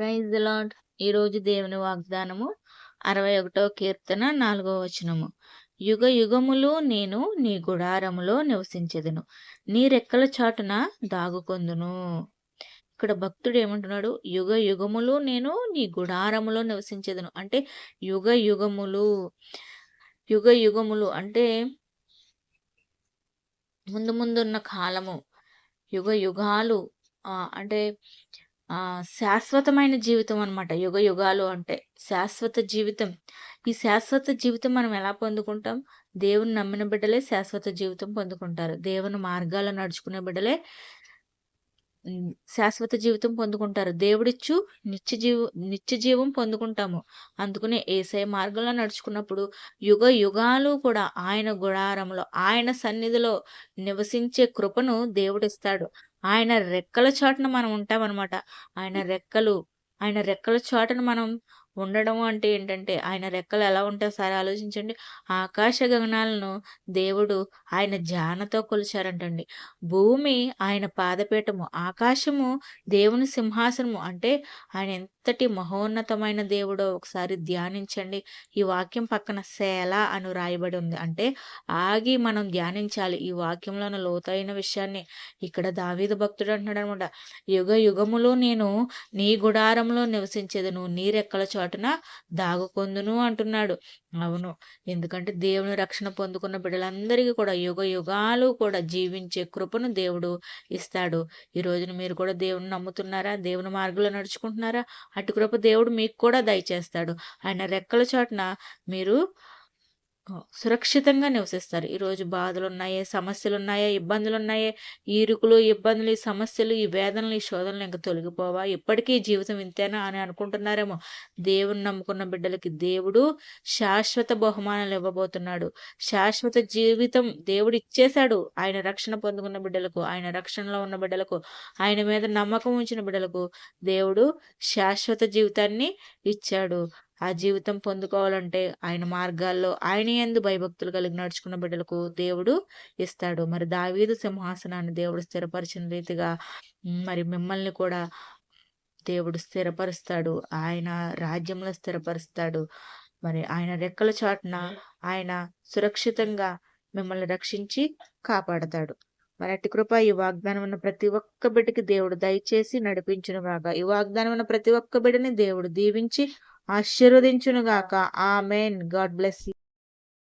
Praise lord ఈరోజు దేవుని వాగ్దానము అరవై ఒకటో కీర్తన నాలుగో వచనము. యుగ యుగములు నేను నీ గుడారములో నివసించెదను. నీ రెక్కల చాటున దాగుకొందును. ఇక్కడ భక్తుడు ఏమంటున్నాడు? యుగ యుగములు నేను నీ గుడారములో నివసించేదను. అంటే యుగ యుగములు. యుగ యుగములు అంటే ముందు ముందున్న కాలము. యుగ యుగాలు అంటే శాశ్వతమైన జీవితం అనమాట యుగ యుగాలు అంటే శాశ్వత జీవితం. ఈ శాశ్వత జీవితం మనం ఎలా పొందుకుంటాం? దేవుని నమ్మిన బిడ్డలే శాశ్వత జీవితం పొందుకుంటారు. దేవుని మార్గాల్లో నడుచుకునే బిడ్డలే శాశ్వత జీవితం పొందుకుంటారు. దేవుడిచ్చు నిత్య జీవ నిత్య జీవం పొందుకుంటాము. అందుకనే ఏసై మార్గంలో నడుచుకున్నప్పుడు యుగ యుగాలు కూడా ఆయన గుడారంలో ఆయన సన్నిధిలో నివసించే కృపను దేవుడిస్తాడు. ఆయన రెక్కల చాటున మనం ఉంటామన్నమాట. ఆయన రెక్కలు ఆయన రెక్కల చాటున మనం ఉండడం అంటే ఏంటంటే ఆయన రెక్కలు ఎలా ఉంటాయో సరే ఆలోచించండి. ఆకాశ గగనాలను దేవుడు ఆయన జానతో కొలిచారంటండి. భూమి ఆయన పాదపీఠము ఆకాశము దేవుని సింహాసనము. అంటే ఆయన ఎంతటి మహోన్నతమైన దేవుడో ఒకసారి ధ్యానించండి. ఈ వాక్యం పక్కన సేల అని రాయబడి ఉంది. అంటే ఆగి మనం ధ్యానించాలి. ఈ వాక్యంలోని లోతైన విషయాన్ని ఇక్కడ దావీద భక్తుడు అంటున్నాడు అనమాట యుగ యుగములో నేను నీ గుడారంలో నివసించేదను నీ రెక్కల చోట చాటున దాగుకొందును అంటున్నాడు. అవును ఎందుకంటే దేవుని రక్షణ పొందుకున్న బిడ్డలందరికీ కూడా యుగ యుగాలు కూడా జీవించే కృపను దేవుడు ఇస్తాడు. ఈ రోజున మీరు కూడా దేవుని నమ్ముతున్నారా? దేవుని మార్గంలో నడుచుకుంటున్నారా? అటు కృప దేవుడు మీకు కూడా దయచేస్తాడు. ఆయన రెక్కల చాటున మీరు సురక్షితంగా నివసిస్తారు. ఈరోజు బాధలు ఉన్నాయే సమస్యలు ఉన్నాయా ఇబ్బందులు ఉన్నాయే ఈ ఇరుకులు ఇబ్బందులు ఈ సమస్యలు ఈ వేదనలు ఈ శోధనలు ఇంకా తొలగిపోవా? ఇప్పటికీ జీవితం ఇంతేనా అని అనుకుంటున్నారేమో? దేవుని నమ్ముకున్న బిడ్డలకి దేవుడు శాశ్వత బహుమానాలు ఇవ్వబోతున్నాడు. శాశ్వత జీవితం దేవుడు ఇచ్చేశాడు. ఆయన రక్షణ పొందుకున్న బిడ్డలకు ఆయన రక్షణలో ఉన్న బిడ్డలకు ఆయన మీద నమ్మకం ఉంచిన బిడ్డలకు దేవుడు శాశ్వత జీవితాన్ని ఇచ్చాడు. ఆ జీవితం పొందుకోవాలంటే ఆయన మార్గాల్లో ఆయన ఎందు భయభక్తులు కలిగి నడుచుకున్న బిడ్డలకు దేవుడు ఇస్తాడు. మరి దావీదు సింహాసనాన్ని దేవుడు స్థిరపరిచిన రీతిగా మరి మిమ్మల్ని కూడా దేవుడు స్థిరపరుస్తాడు. ఆయన రాజ్యంలో స్థిరపరుస్తాడు. మరి ఆయన రెక్కల చాటున ఆయన సురక్షితంగా మిమ్మల్ని రక్షించి కాపాడతాడు. మరి అట్టి కృప ఈ వాగ్దానం ఉన్న ప్రతి ఒక్క బిడ్డకి దేవుడు దయచేసి నడిపించును బాగా ఈ వాగ్దానం ఉన్న ప్రతి ఒక్క బిడ్డని దేవుడు దీవించి ఆశీర్వదించునుగాక. ఆమెన్. God bless you.